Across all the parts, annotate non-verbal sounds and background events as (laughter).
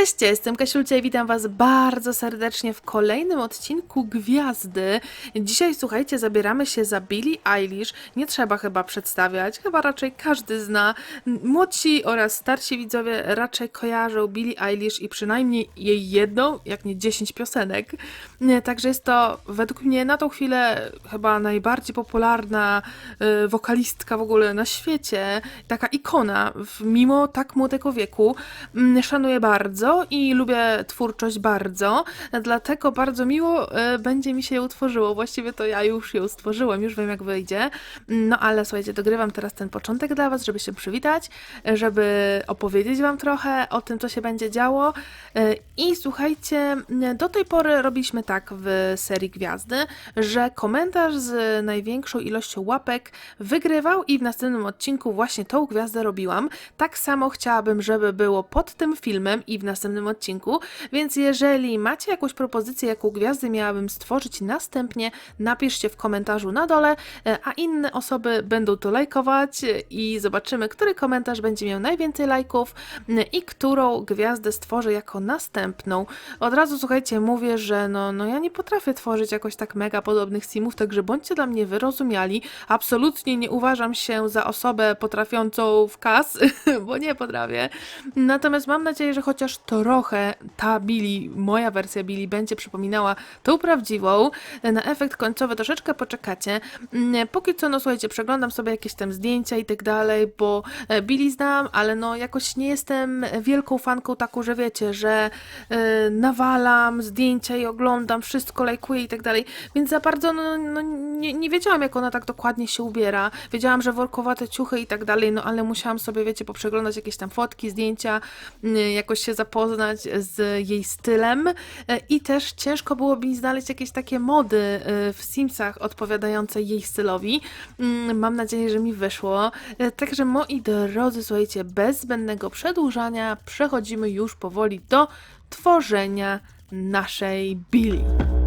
Cześć, jestem Kasiulcia i witam Was bardzo serdecznie w kolejnym odcinku Gwiazdy. Dzisiaj, słuchajcie, zabieramy się za Billie Eilish. Nie trzeba chyba przedstawiać, chyba raczej każdy zna. Młodsi oraz starsi widzowie raczej kojarzą Billie Eilish i przynajmniej jej jedną, jak nie dziesięć piosenek. Nie, Także jest to według mnie na tą chwilę chyba najbardziej popularna y, wokalistka w ogóle na świecie. Taka ikona, mimo tak młodego wieku. Mm, Szanuję bardzo i lubię twórczość bardzo, dlatego bardzo miło e, będzie mi się ją utworzyło. Właściwie to ja już ją stworzyłem, już wiem jak wyjdzie. No ale słuchajcie, dogrywam teraz ten początek dla Was, żeby się przywitać, e, żeby opowiedzieć Wam trochę o tym, co się będzie działo. E, I słuchajcie, do tej pory robiliśmy tak w serii Gwiazdy, że komentarz z największą ilością łapek wygrywał i w następnym odcinku właśnie tą gwiazdę robiłam. Tak samo chciałabym, żeby było pod tym filmem i w następnym odcinku, więc jeżeli macie jakąś propozycję, jaką gwiazdę miałabym stworzyć następnie, napiszcie w komentarzu na dole, e, a inne osoby będą to lajkować e, i zobaczymy, który komentarz będzie miał najwięcej lajków i którą gwiazdę stworzę jako następną. Od razu słuchajcie, mówię, że no, no ja nie potrafię tworzyć jakoś tak mega podobnych simów, także bądźcie dla mnie wyrozumiali. Absolutnie nie uważam się za osobę potrafiącą w kas, (laughs) bo nie potrafię. Natomiast mam nadzieję, że chociaż trochę ta Billy, moja wersja Billy będzie przypominała tą prawdziwą. Na efekt końcowy troszeczkę poczekacie. Mm, Póki co, no słuchajcie, przeglądam sobie jakieś tam zdjęcia i tak dalej, bo e, Billy znam, ale no jakoś nie jestem wielką fanką taką, że wiecie, że e, nawalam zdjęcia i oglądam, wszystko lajkuję i tak dalej, więc za bardzo no, no, nie, nie wiedziałam, jak ona tak dokładnie się ubiera. Wiedziałam, że workowate ciuchy i tak dalej, no ale musiałam sobie, wiecie, poprzeglądać jakieś tam fotki, zdjęcia, mm, jakoś się zapoznać z jej stylem e, i też ciężko było mi znaleźć jakieś takie mody e, w Simsach odpowiadające jej stylowi. Mm, Mam nadzieję, że mi wyszło. E, Także moi drodzy, słuchajcie, bez zbędnego przedłużania przechodzimy już powoli do tworzenia naszej Billy.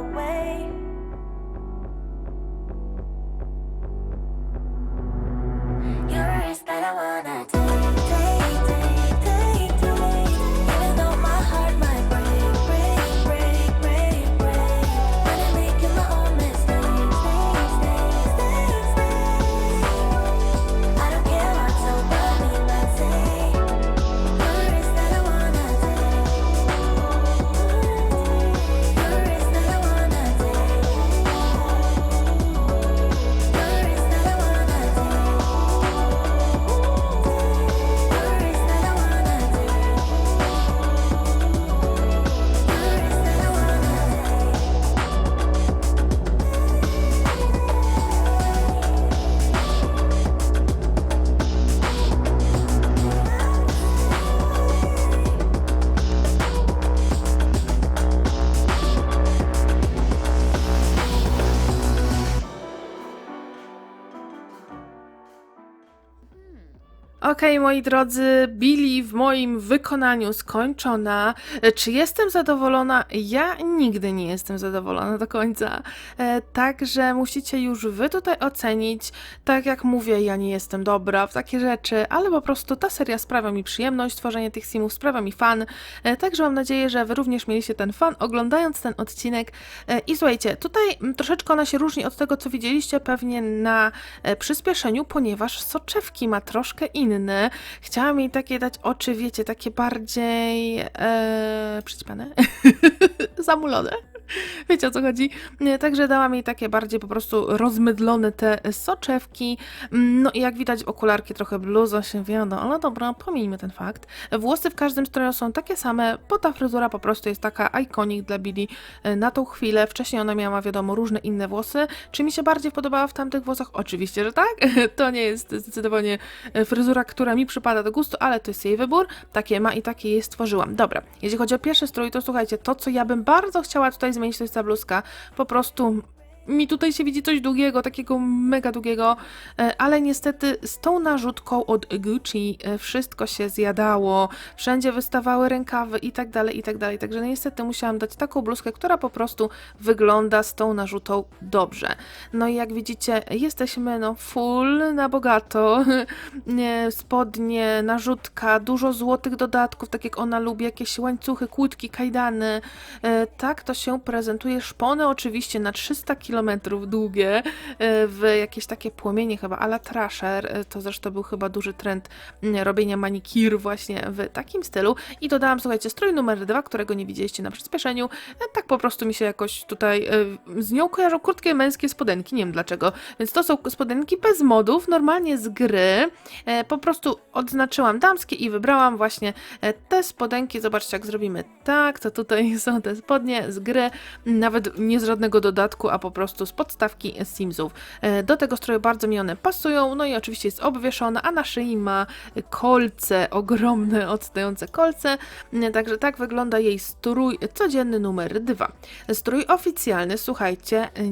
away. Okej, moi drodzy, Billy w moim wykonaniu skończona. Czy jestem zadowolona? Ja nigdy nie jestem zadowolona do końca. E, Także musicie już wy tutaj ocenić. Tak jak mówię, ja nie jestem dobra w takie rzeczy, ale po prostu ta seria sprawia mi przyjemność, tworzenie tych simów sprawia mi fan. E, Także mam nadzieję, że wy również mieliście ten fan oglądając ten odcinek. E, I słuchajcie, tutaj mm, troszeczkę ona się różni od tego, co widzieliście pewnie na przyspieszeniu, ponieważ soczewki ma troszkę inne. Chciałam jej takie dać oczy, wiecie, takie bardziej e, przyćpane, (laughs) zamulone. (laughs) Wiecie o co chodzi? Także dałam jej takie bardziej po prostu rozmydlone te soczewki. Mm, No i jak widać okularki trochę bluzo się wiadomo, ale dobra, pomijmy ten fakt. Włosy w każdym stroju są takie same, bo ta fryzura po prostu jest taka iconic dla Billy e, na tą chwilę. Wcześniej ona miała, wiadomo, różne inne włosy. Czy mi się bardziej podobała w tamtych włosach? Oczywiście, że tak. (laughs) To nie jest zdecydowanie e, fryzura, która mi przypada do gustu, ale to jest jej wybór. Takie ma i takie jej stworzyłam. Dobra, jeśli chodzi o pierwszy strój, to słuchajcie, to co ja bym bardzo chciała tutaj zmienić, to jest ta bluzka. Po prostu mi tutaj się widzi coś długiego, takiego mega długiego, e, ale niestety z tą narzutką od Gucci e, wszystko się zjadało, wszędzie wystawały rękawy i tak dalej, i tak dalej, także niestety musiałam dać taką bluzkę, która po prostu wygląda z tą narzutą dobrze. No i jak widzicie, jesteśmy no full na bogato, (laughs) Nie, spodnie, narzutka, dużo złotych dodatków, tak jak ona lubi, jakieś łańcuchy, kłódki, kajdany, E, Tak to się prezentuje. Szpony oczywiście na 300 km długie, e, w jakieś takie płomienie chyba, ala trasher. E, To zresztą był chyba duży trend mm, robienia manikir właśnie w takim stylu. I dodałam, słuchajcie, strój numer dwa, którego nie widzieliście na przyspieszeniu. E, Tak po prostu mi się jakoś tutaj z nią kojarzą krótkie męskie spodenki, nie wiem dlaczego. Więc to są spodenki bez modów, normalnie z gry. Po prostu odznaczyłam damskie i wybrałam właśnie te spodenki. Zobaczcie, jak zrobimy tak, to tutaj są te spodnie z gry, nawet nie z żadnego dodatku, a po prostu z podstawki Simsów. E, Do tego stroju bardzo mi one pasują, no i oczywiście jest obwieszona, a na szyi ma kolce, ogromne, odstające kolce, E, także tak wygląda jej strój codzienny numer dwa. Strój oficjalny, słuchajcie, e,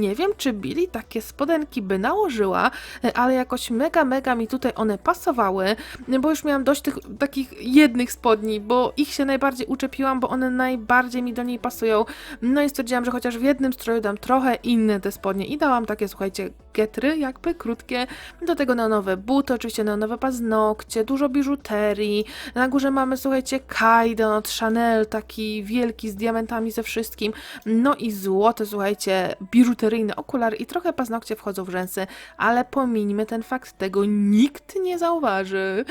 nie wiem czy Billy takie spodenki by nałożyła, ale jakoś mega, mega mi tutaj one pasowały, bo już miałam dość tych takich jednych spodni, bo ich się najbardziej uczepiłam, bo one najbardziej mi do niej pasują. No i stwierdziłam, że chociaż w jednym stroju dam trochę inne te spodnie i dałam takie, słuchajcie, getry, jakby krótkie. Do tego neonowe buty, oczywiście neonowe paznokcie, dużo biżuterii. Na górze mamy, słuchajcie, kajdan od Chanel, taki wielki z diamentami ze wszystkim. No i złote, słuchajcie, biżuteryjne okulary i trochę paznokcie wchodzą w rzęsy, ale pomińmy ten fakt, tego nikt nie zauważy.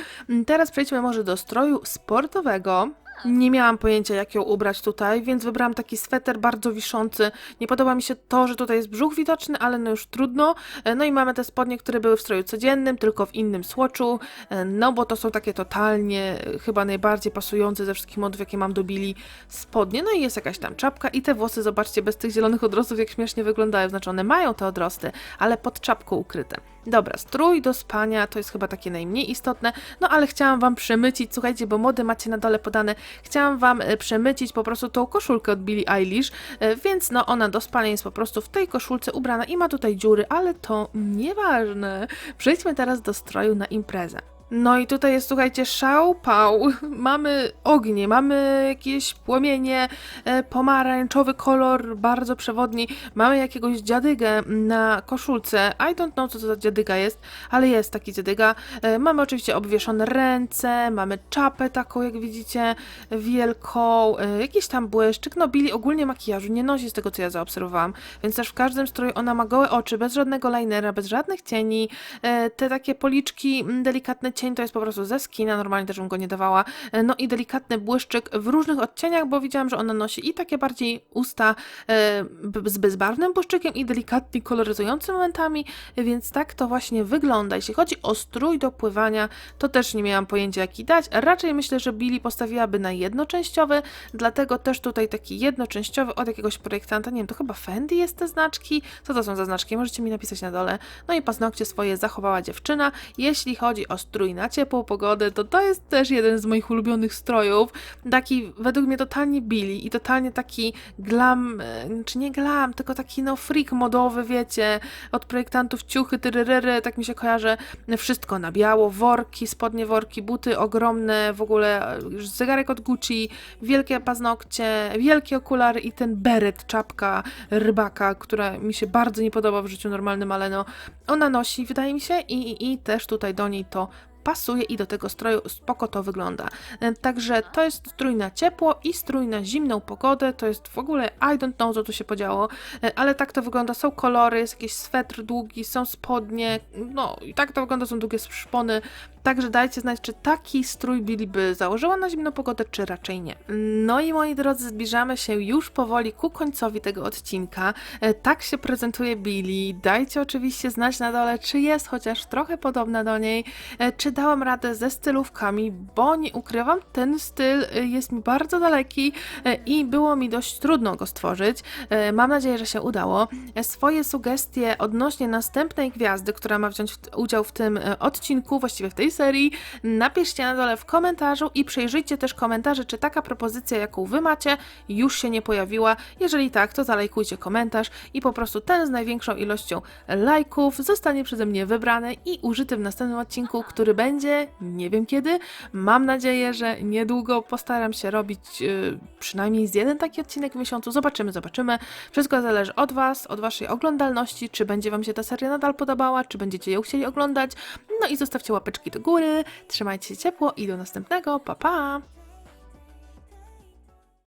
Teraz przejdźmy może do stroju sportowego. Nie miałam pojęcia, jak ją ubrać tutaj, więc wybrałam taki sweter bardzo wiszący. Nie podoba mi się to, że tutaj jest brzuch widoczny, ale no już trudno. E, No i mamy te spodnie, które były w stroju codziennym, tylko w innym słoczu, e, no bo to są takie totalnie e, chyba najbardziej pasujące ze wszystkich modów, jakie mam do spodnie. No i jest jakaś tam czapka i te włosy, zobaczcie, bez tych zielonych odrostów, jak śmiesznie wyglądają. Znaczy one mają te odrosty, ale pod czapką ukryte. Dobra, strój do spania to jest chyba takie najmniej istotne, no ale chciałam Wam przemycić, słuchajcie, bo mody macie na dole podane, chciałam Wam e, przemycić po prostu tą koszulkę od Billie Eilish, e, więc no ona do spania jest po prostu w tej koszulce ubrana i ma tutaj dziury, ale to nieważne. Przejdźmy teraz do stroju na imprezę. No i tutaj jest, słuchajcie, szał, pał. (laughs) Mamy ognie, mamy jakieś płomienie, e, pomarańczowy kolor, bardzo przewodni. Mamy jakiegoś dziadygę na koszulce. I don't know, co to za dziadyga jest, ale jest taki dziadyga. E, mamy oczywiście obwieszone ręce, mamy czapę taką, jak widzicie, wielką, e, jakiś tam błyszczyk. No, Billy ogólnie makijażu nie nosi z tego, co ja zaobserwowałam, więc też w każdym stroju ona ma gołe oczy, bez żadnego linera, bez żadnych cieni. Te takie policzki, delikatne cień to jest po prostu ze skina, normalnie też bym go nie dawała. E, No i delikatny błyszczyk w różnych odcieniach, bo widziałam, że ona nosi i takie bardziej usta e, z bezbarwnym błyszczykiem i delikatnie koloryzującym momentami, więc tak to właśnie wygląda. Jeśli chodzi o strój do pływania, to też nie miałam pojęcia jaki dać. Raczej myślę, że Billy postawiłaby na jednoczęściowy, dlatego też tutaj taki jednoczęściowy od jakiegoś projektanta, nie wiem, to chyba Fendi jest te znaczki? Co to są za znaczki? Możecie mi napisać na dole. No i paznokcie swoje zachowała dziewczyna. Jeśli chodzi o strój strój na ciepłą pogodę, to to jest też jeden z moich ulubionych strojów. Taki według mnie totalnie Billy i totalnie taki glam, e, czy nie glam, tylko taki no freak modowy, wiecie, od projektantów ciuchy, tyryryry, tak mi się kojarzy, wszystko na biało, worki, spodnie worki, buty ogromne, w ogóle e, zegarek od Gucci, wielkie paznokcie, wielkie okulary i ten beret, czapka rybaka, która mi się bardzo nie podoba w życiu normalnym, ale no ona nosi, wydaje mi się, i, i też tutaj do niej to pasuje i do tego stroju spoko to wygląda. E, Także to jest strój na ciepło i strój na zimną pogodę. To jest w ogóle I don't know, co tu się podziało, e, ale tak to wygląda. Są kolory, jest jakiś swetr długi, są spodnie, no i tak to wygląda, są długie szpony. Także dajcie znać, czy taki strój Billy by założyła na zimną pogodę, czy raczej nie. No i moi drodzy, zbliżamy się już powoli ku końcowi tego odcinka. E, Tak się prezentuje Billy. Dajcie oczywiście znać na dole, czy jest chociaż trochę podobna do niej, e, czy dałam radę ze stylówkami, bo nie ukrywam, ten styl e, jest mi bardzo daleki e, i było mi dość trudno go stworzyć. E, Mam nadzieję, że się udało. Swoje sugestie odnośnie następnej gwiazdy, która ma wziąć udział w tym odcinku, właściwie w tej serii, napiszcie na dole w komentarzu i przejrzyjcie też komentarze, czy taka propozycja, jaką wy macie, już się nie pojawiła. Jeżeli tak, to zalajkujcie komentarz i po prostu ten z największą ilością lajków zostanie przeze mnie wybrany i użyty w następnym odcinku, który będzie nie wiem kiedy. Mam nadzieję, że niedługo postaram się robić yy, przynajmniej z jeden taki odcinek w miesiącu. Zobaczymy, zobaczymy. Wszystko zależy od Was, od Waszej oglądalności, czy będzie Wam się ta seria nadal podobała, czy będziecie ją chcieli oglądać. No i zostawcie łapeczki do góry, trzymajcie się ciepło i do następnego. Pa pa!